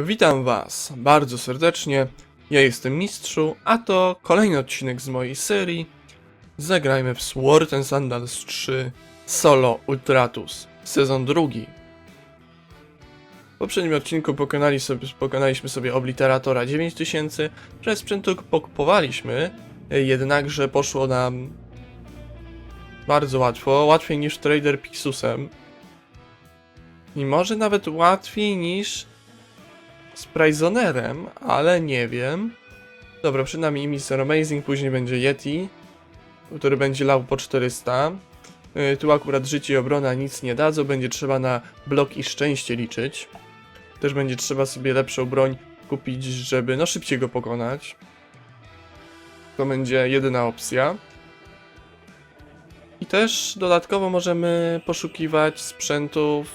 Witam Was bardzo serdecznie. Ja jestem Mistrzu, a to kolejny odcinek z mojej serii. Zagrajmy w Sword and Sandals 3 Solo Ultratus, sezon drugi. W poprzednim odcinku pokonali sobie, pokonaliśmy sobie Obliteratora 9000, że sprzętu pokupowaliśmy, jednakże poszło nam bardzo łatwo, łatwiej niż Trader Pixusem. I może nawet łatwiej niż z Prisonerem, ale nie wiem. Dobra, przed nami Mr. Amazing, później będzie Yeti, który będzie lał po 400. Yy, tu akurat życie i obrona nic nie dadzą, będzie trzeba na blok i szczęście liczyć. Też będzie trzeba sobie lepszą broń kupić, żeby no szybciej go pokonać. To będzie jedyna opcja. I też dodatkowo możemy poszukiwać sprzętów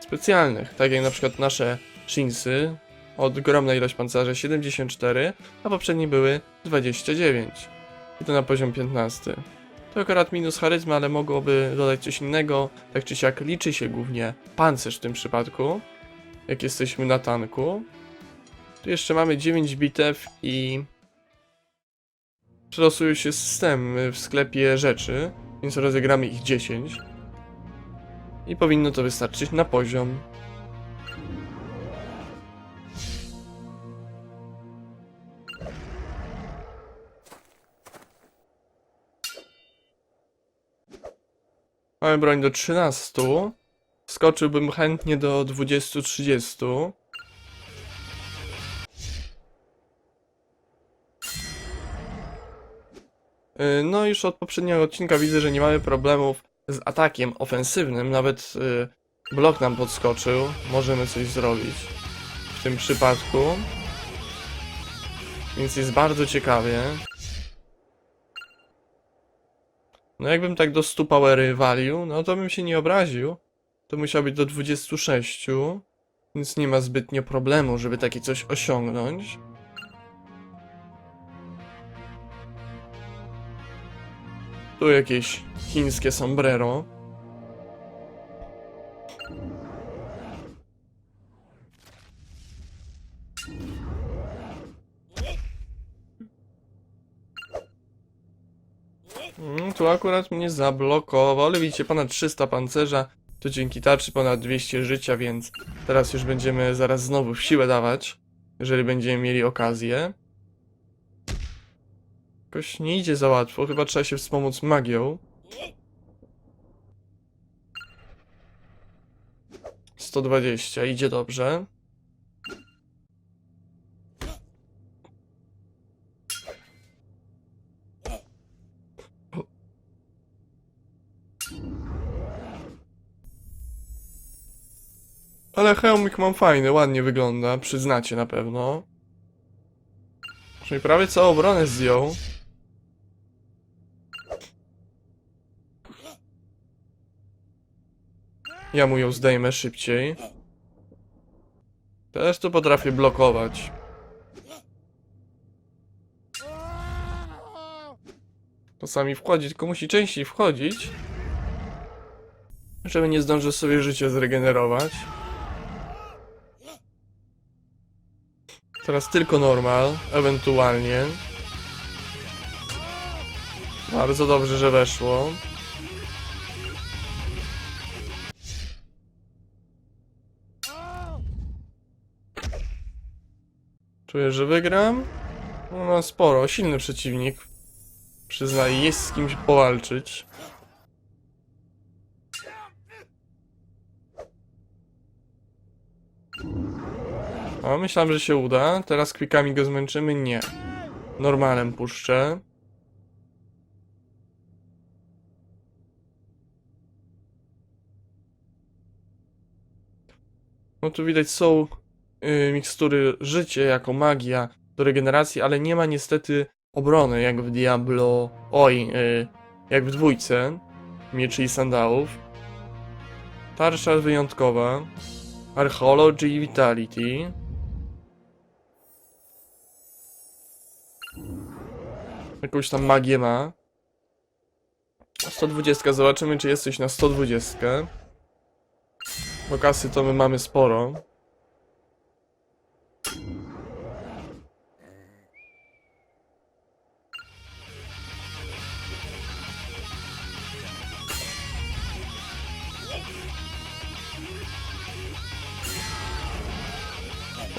specjalnych, tak jak na przykład nasze Shinsy, ogromna ilość pancerza 74, a poprzednie były 29. I to na poziom 15. To akurat minus charyzma, ale mogłoby dodać coś innego. Tak czy siak liczy się głównie pancerz w tym przypadku, jak jesteśmy na tanku. Tu jeszcze mamy 9 bitew i przelosują się systemy w sklepie rzeczy, więc rozegramy ich 10. I powinno to wystarczyć na poziom Mamy broń do 13. Skoczyłbym chętnie do 20-30. Yy, No już od poprzedniego odcinka widzę, że nie mamy problemów z atakiem ofensywnym. Nawet yy, blok nam podskoczył. Możemy coś zrobić w tym przypadku. Więc jest bardzo ciekawie. No jakbym tak do 100 powery walił, no to bym się nie obraził. To musiał być do 26, więc nie ma zbytnio problemu, żeby takie coś osiągnąć. Tu jakieś chińskie sombrero. Tu akurat mnie zablokował, ale widzicie, ponad 300 pancerza, to dzięki tarczy ponad 200 życia, więc teraz już będziemy zaraz znowu w siłę dawać, jeżeli będziemy mieli okazję. Jakoś nie idzie za łatwo, chyba trzeba się wspomóc magią. 120, idzie dobrze. Ale hełmik mam fajny, ładnie wygląda, przyznacie na pewno. Czyli prawie całą obronę zdjął. Ja mu ją zdejmę szybciej. Też to potrafię blokować. Czasami wchodzi, tylko musi częściej wchodzić. Żeby nie zdążył sobie życie zregenerować. Teraz tylko normal, ewentualnie. Bardzo dobrze, że weszło. Czuję, że wygram. No, ma sporo, silny przeciwnik. Przyznaję, jest z kimś powalczyć. O, myślałem, że się uda. Teraz kwikami go zmęczymy? Nie. Normalem puszczę. No tu widać są y, mikstury życie jako magia do regeneracji, ale nie ma niestety obrony jak w Diablo. Oj, y, jak w dwójce mieczy i sandałów. Tarcza wyjątkowa. Archeology i Vitality. Jakąś tam magię ma. 120, zobaczymy czy jesteś na 120. Bo kasy to my mamy sporo.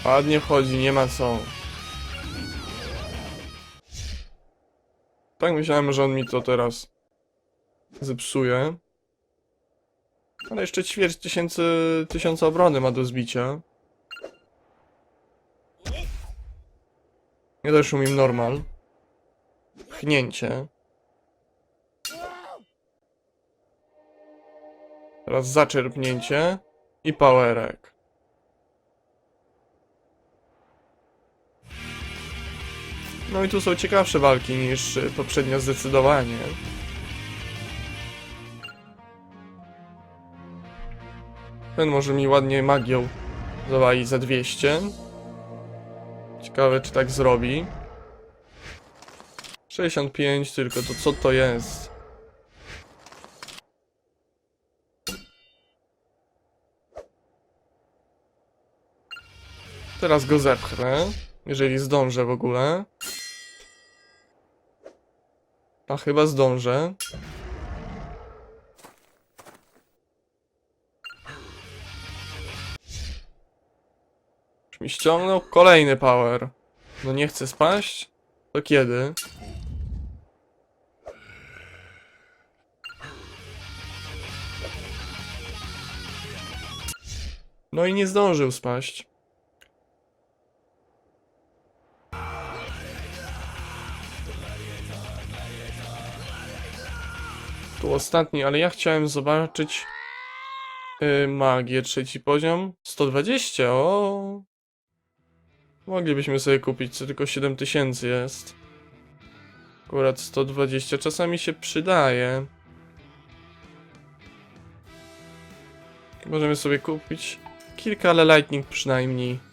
Ładnie wchodzi, nie ma co. Tak myślałem, że on mi to teraz zepsuje. Ale jeszcze ćwierć tysięcy, tysiąca obrony ma do zbicia. Nie też umiem normal. Pchnięcie. Teraz zaczerpnięcie i powerek. No i tu są ciekawsze walki niż y, poprzednio zdecydowanie. Ten może mi ładnie magią zawali za 200. Ciekawe czy tak zrobi. 65 tylko, to co to jest? Teraz go zepchnę, jeżeli zdążę w ogóle. A chyba zdążę. Już mi ściągnął kolejny power. No nie chce spaść? To kiedy? No i nie zdążył spaść. Tu ostatni, ale ja chciałem zobaczyć yy, magię, trzeci poziom. 120, o! Moglibyśmy sobie kupić, co tylko 7000 jest. Akurat 120 czasami się przydaje. Możemy sobie kupić kilka, ale lightning przynajmniej.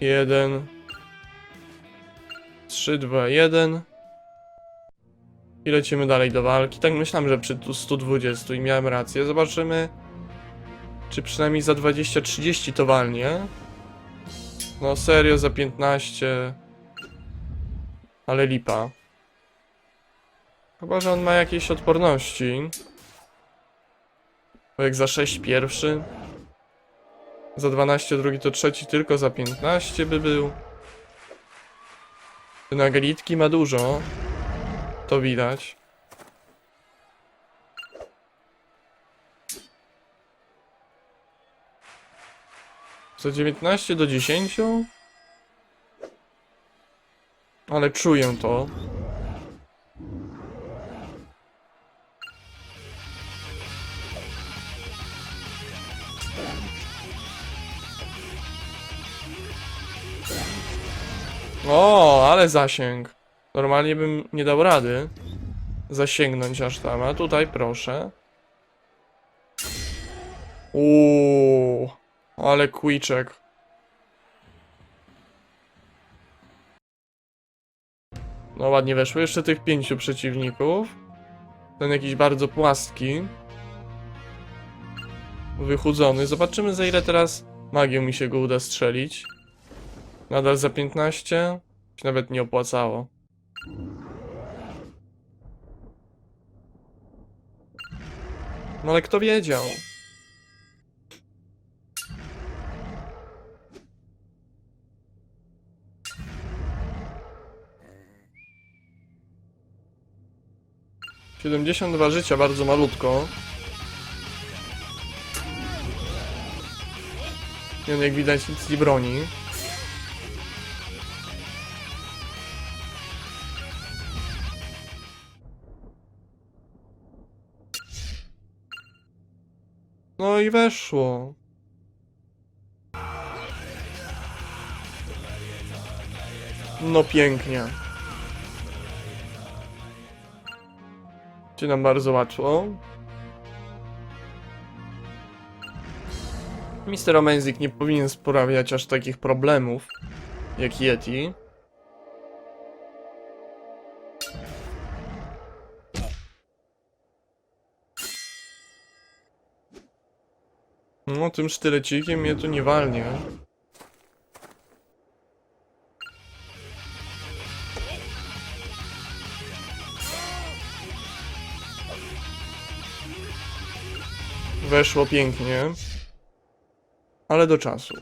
Jeden. Trzy, dwa, jeden. I lecimy dalej do walki. Tak myślałem, że przy tu 120 i miałem rację. Zobaczymy, czy przynajmniej za 20-30 to walnie. No serio, za 15. Ale lipa. Chyba, że on ma jakieś odporności. Bo jak za 6 pierwszy. Za 12 drugi to trzeci tylko za 15 by był. Ten agelitki ma dużo. To widać. Za 19 do 10? Ale czuję to. O, ale zasięg. Normalnie bym nie dał rady zasięgnąć aż tam, a tutaj proszę. Uuu, ale kwiczek. No ładnie weszło. Jeszcze tych pięciu przeciwników. Ten jakiś bardzo płaski. Wychudzony. Zobaczymy za ile teraz magią mi się go uda strzelić. Nadal za 15? Się nawet nie opłacało. No ale kto wiedział? Siedemdziesiąt dwa życia, bardzo malutko. I on jak widać nic nie broni. No i weszło. No pięknie. Idzie nam bardzo łatwo. Mister Amazing nie powinien sprawiać aż takich problemów jak Yeti. No, tym sztylecikiem mnie tu nie walnie. Weszło pięknie. Ale do czasu.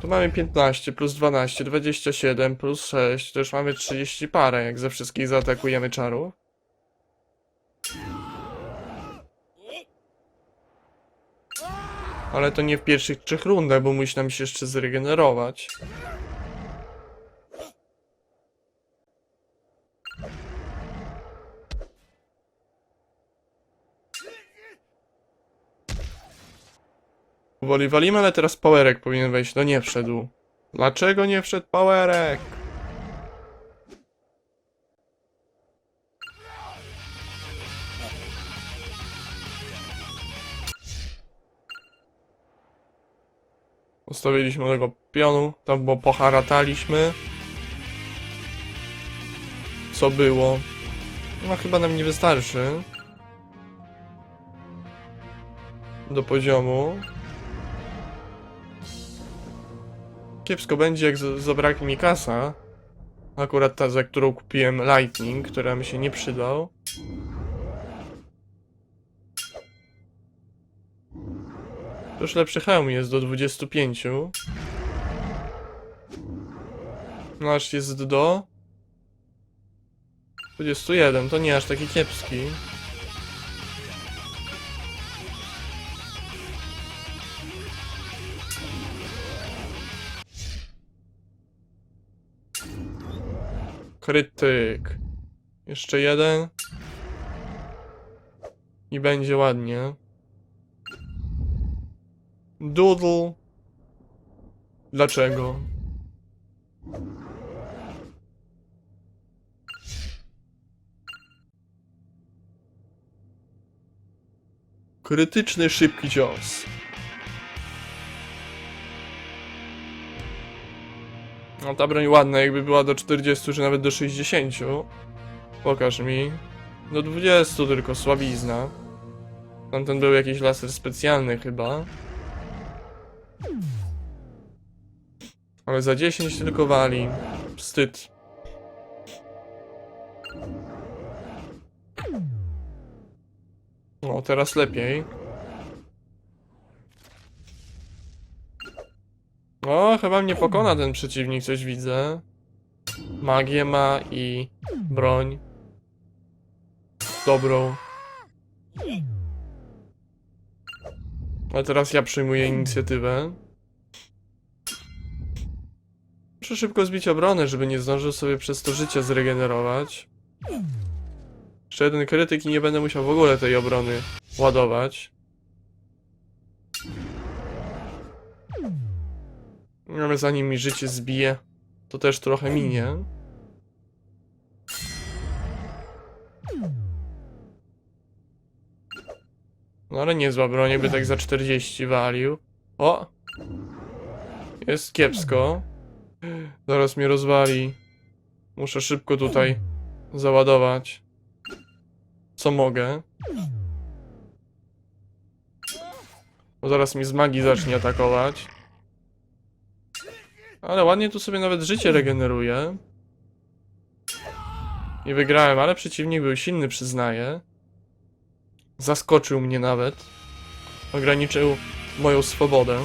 Tu mamy 15 plus 12, 27 plus 6. To już mamy 30 parę, jak ze wszystkich zaatakujemy czarów. Ale to nie w pierwszych trzech rundach, bo musi nam się jeszcze zregenerować. Powoli walimy, ale teraz Powerek powinien wejść. No nie wszedł. Dlaczego nie wszedł Powerek? Postawiliśmy tego pionu, tam bo poharataliśmy. Co było? No chyba nam nie wystarczy. Do poziomu. Kiepsko będzie, jak zabraknie mi kasa. Akurat ta, za którą kupiłem Lightning, która mi się nie przydał. Już lepszy hełm jest do 25. No aż jest do... 21, to nie aż taki kiepski. Krytyk. Jeszcze jeden. I będzie ładnie. Doodle. Dlaczego? Krytyczny, szybki cios. No ta broń ładna, jakby była do 40 czy nawet do 60. Pokaż mi. Do 20 tylko, słabizna. Tamten był jakiś laser specjalny chyba. Ale za 10 tylko wali. Wstyd. O, teraz lepiej. O, chyba mnie pokona ten przeciwnik, coś widzę. Magię ma i broń. Dobrą. Ale teraz ja przyjmuję inicjatywę. Muszę szybko zbić obronę, żeby nie zdążył sobie przez to życie zregenerować. Jeszcze jeden krytyk i nie będę musiał w ogóle tej obrony ładować. Ale zanim mi życie zbije, to też trochę minie. No ale niezła broń, jakby tak za 40 walił. O! Jest kiepsko. Zaraz mnie rozwali. Muszę szybko tutaj załadować. Co mogę. Bo zaraz mi z magii zacznie atakować. Ale ładnie tu sobie nawet życie regeneruje. I wygrałem, ale przeciwnik był silny, przyznaję. Zaskoczył mnie nawet. Ograniczył moją swobodę.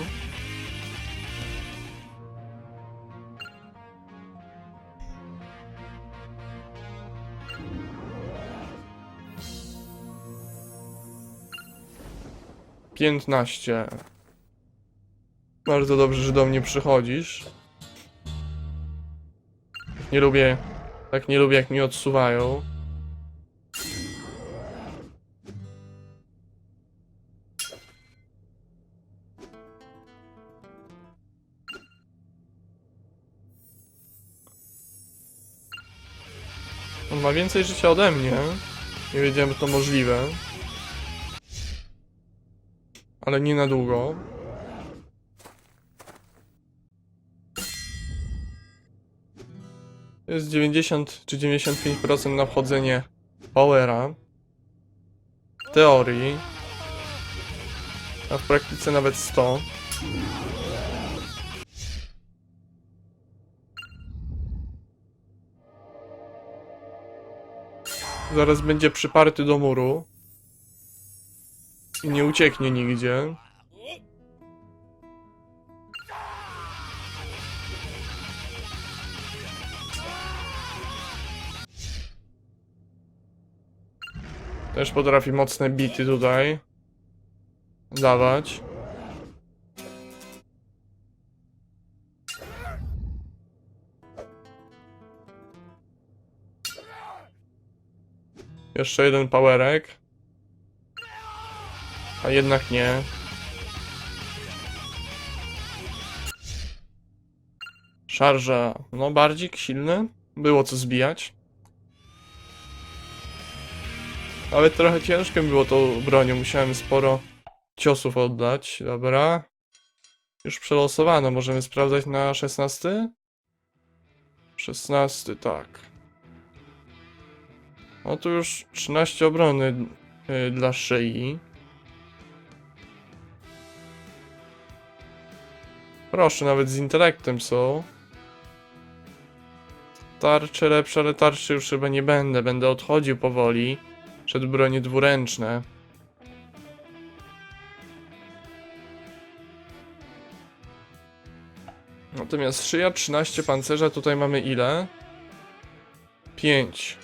Piętnaście. Bardzo dobrze, że do mnie przychodzisz. Nie lubię. Tak nie lubię, jak mi odsuwają. Więcej życia ode mnie. Nie wiedziałem, że to możliwe. Ale nie na długo. Jest 90 czy 95% na wchodzenie powera. W teorii. A w praktyce nawet 100. Zaraz będzie przyparty do muru. I nie ucieknie nigdzie. Też potrafi mocne bity tutaj dawać. Jeszcze jeden powerek. A jednak nie. Szarża, no bardziej silny. Było co zbijać. Ale trochę ciężko mi było tą bronią, musiałem sporo ciosów oddać. Dobra. Już przelosowano, możemy sprawdzać na 16? 16, tak. No tu już 13 obrony y, dla szyi. Proszę, nawet z intelektem są. Tarcze lepsze, ale tarczy już chyba nie będę. Będę odchodził powoli. Przed bronie dwuręczne. Natomiast szyja 13 pancerza, tutaj mamy ile? 5.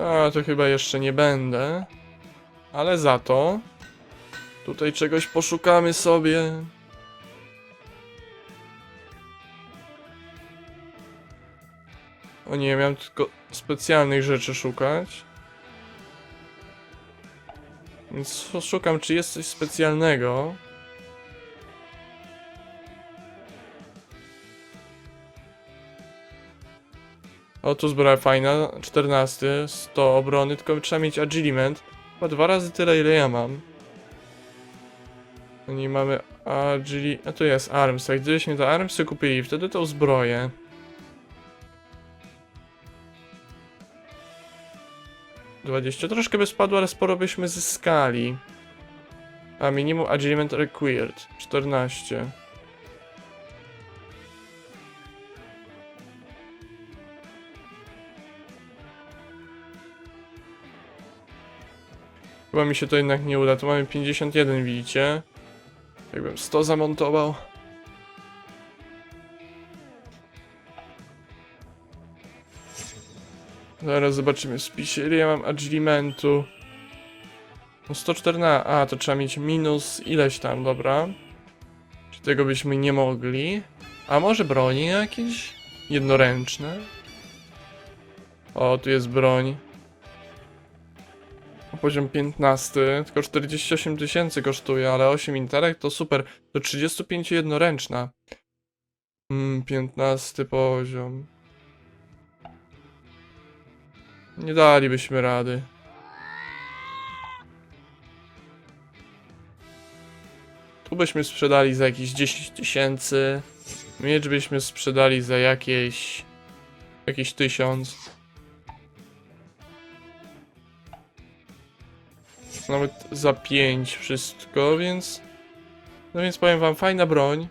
A, to chyba jeszcze nie będę. Ale za to tutaj czegoś poszukamy sobie. O nie, miałem tylko specjalnych rzeczy szukać. Więc szukam, czy jest coś specjalnego. O, tu zbroja fajna, 14, 100 obrony, tylko trzeba mieć agiliment. Chyba dwa razy tyle, ile ja mam. Nie mamy agili... A tu jest arms, jak gdybyśmy te armsy kupili, wtedy tą zbroję. Dwadzieścia, troszkę by spadło, ale sporo byśmy zyskali. A minimum agiliment required, 14. Chyba mi się to jednak nie uda. Tu mamy 51, widzicie? Jakbym 100 zamontował. Zaraz zobaczymy w spisie, ile ja mam agilimentu. No 114, a to trzeba mieć minus ileś tam, dobra. Czy tego byśmy nie mogli? A może broni jakieś? Jednoręczne? O, tu jest broń. Poziom 15, tylko 48 tysięcy kosztuje, ale 8 intelekt to super. To 35 jednoręczna. Mm, 15 poziom. Nie dalibyśmy rady. Tu byśmy sprzedali za jakieś 10 tysięcy. Miecz byśmy sprzedali za jakieś... Jakieś 1000. Nawet za 5 wszystko, więc... No więc powiem wam, fajna broń.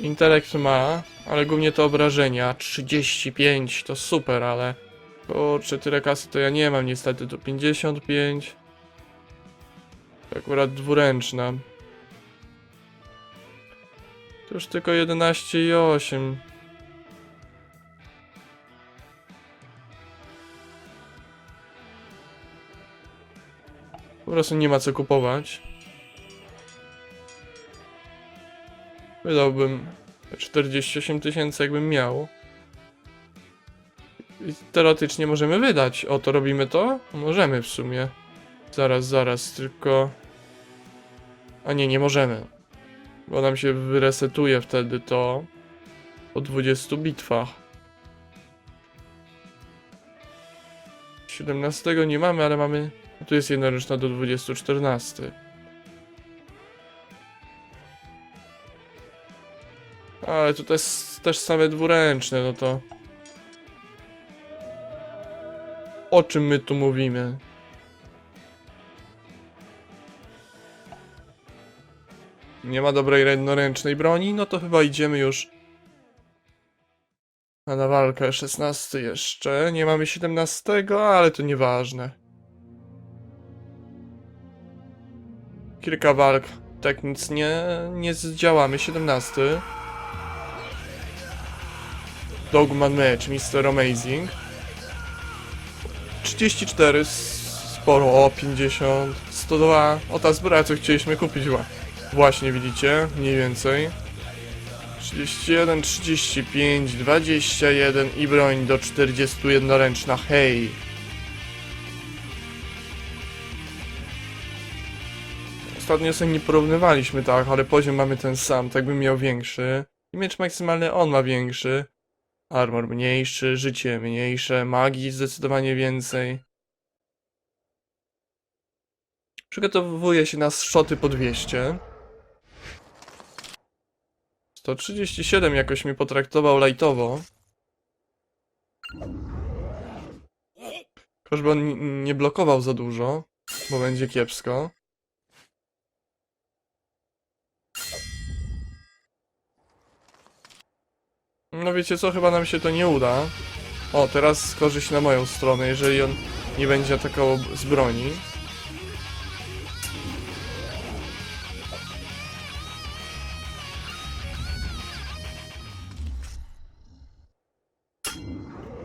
Intelekt ma, ale głównie to obrażenia. 35 to super, ale... Kurczę, tyle kasy to ja nie mam niestety, to 55. To akurat dwuręczna. To już tylko 11 Po prostu nie ma co kupować. Wydałbym 48 tysięcy jakbym miał. I teoretycznie możemy wydać. O, to robimy to? Możemy w sumie. Zaraz, zaraz, tylko... A nie, nie możemy. Bo nam się wyresetuje wtedy to po 20 bitwach. 17 nie mamy, ale mamy... Tu jest jednoręczna do 2014. Ale tu też, też same dwuręczne, no to... O czym my tu mówimy? Nie ma dobrej jednoręcznej broni, no to chyba idziemy już na walkę 16 jeszcze. Nie mamy 17, ale to nieważne. Kilka walk. Tak nic nie, nie zdziałamy. 17. Dogman Match, Mr. Amazing. 34, s- sporo, o 50, 102. O ta zbroja, co chcieliśmy kupić. Właśnie widzicie, mniej więcej. 31, 35, 21 i broń do 41 ręczna, hej! Ostatnio sobie nie porównywaliśmy tak, ale poziom mamy ten sam, tak bym miał większy. I miecz maksymalny on ma większy. Armor mniejszy, życie mniejsze, magii zdecydowanie więcej. Przygotowuje się na szoty po 200. 137 jakoś mi potraktował lajtowo. Żeby on ni- nie blokował za dużo, bo będzie kiepsko. No wiecie co, chyba nam się to nie uda. O, teraz korzyść na moją stronę, jeżeli on nie będzie atakował z broni.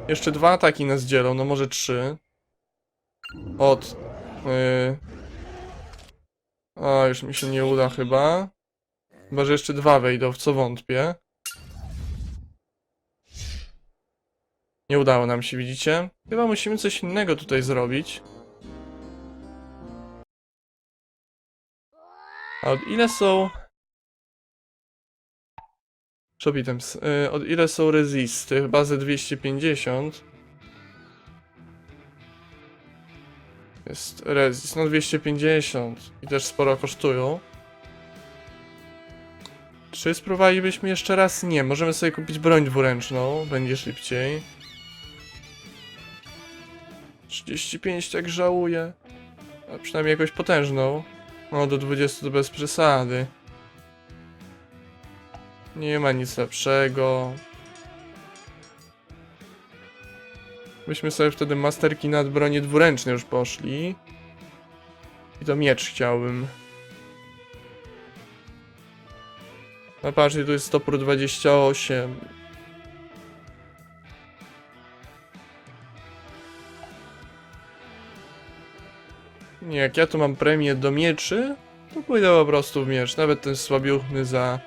Jeszcze dwa ataki nas dzielą, no może trzy. Od... Yy... A, już mi się nie uda chyba. Chyba, że jeszcze dwa wejdą, w co wątpię. Nie udało nam się, widzicie? Chyba musimy coś innego tutaj zrobić. A od ile są... Shop items. Yy, od ile są resisty? Chyba ze 250. Jest resist, no 250. I też sporo kosztują. Czy spróbowalibyśmy jeszcze raz? Nie, możemy sobie kupić broń dwuręczną, będzie szybciej. 35 tak żałuję. A przynajmniej jakąś potężną. No do 20 to bez przesady. Nie ma nic lepszego. Byśmy sobie wtedy masterki nad bronie dwuręczne już poszli. I to miecz chciałbym. No patrzcie, tu jest stopór 28. Nie, jak ja tu mam premię do mieczy, to pójdę po prostu w miecz. Nawet ten słabiuchny za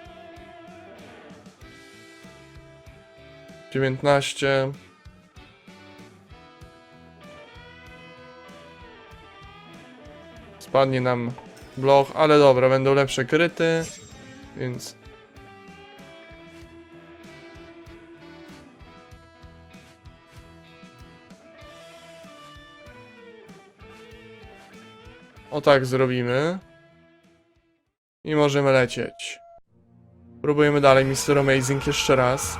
19. Spadnie nam bloch, ale dobra, będą lepsze kryty, więc O tak zrobimy. I możemy lecieć. Próbujemy dalej Mr. Amazing jeszcze raz.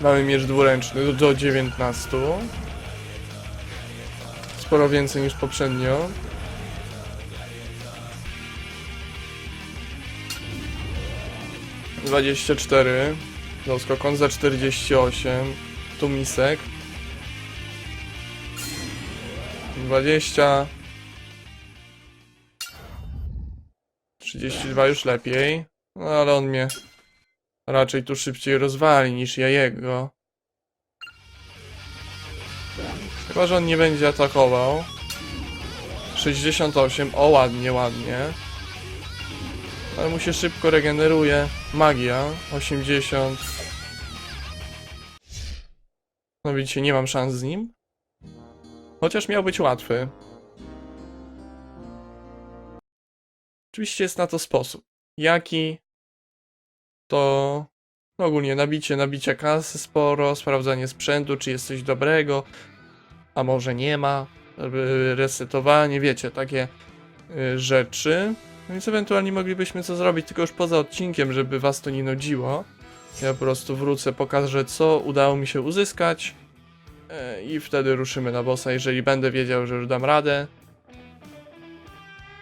Mamy miecz dwuręczny do, do 19. Sporo więcej niż poprzednio. Dwadzieścia cztery. Doskok za czterdzieści osiem. 100 misek. 20. 32 już lepiej. No ale on mnie raczej tu szybciej rozwali niż ja jego. Chyba, że on nie będzie atakował. 68. O, ładnie, ładnie. Ale mu się szybko regeneruje. Magia. 80. No widzicie, nie mam szans z nim. Chociaż miał być łatwy. Oczywiście jest na to sposób. Jaki? To no ogólnie nabicie, nabicie kasy sporo, sprawdzanie sprzętu, czy jest coś dobrego, a może nie ma, resetowanie, wiecie, takie y, rzeczy. No Więc ewentualnie moglibyśmy co zrobić, tylko już poza odcinkiem, żeby was to nie nudziło. Ja po prostu wrócę, pokażę co udało mi się uzyskać e, i wtedy ruszymy na bossa, jeżeli będę wiedział, że już dam radę.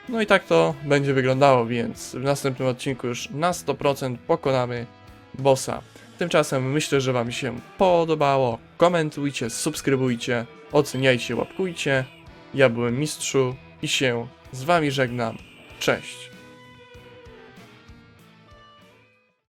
No i tak to będzie wyglądało, więc w następnym odcinku już na 100% pokonamy bossa. Tymczasem myślę, że Wam się podobało. Komentujcie, subskrybujcie, oceniajcie, łapkujcie. Ja byłem Mistrzu i się z Wami żegnam. Cześć!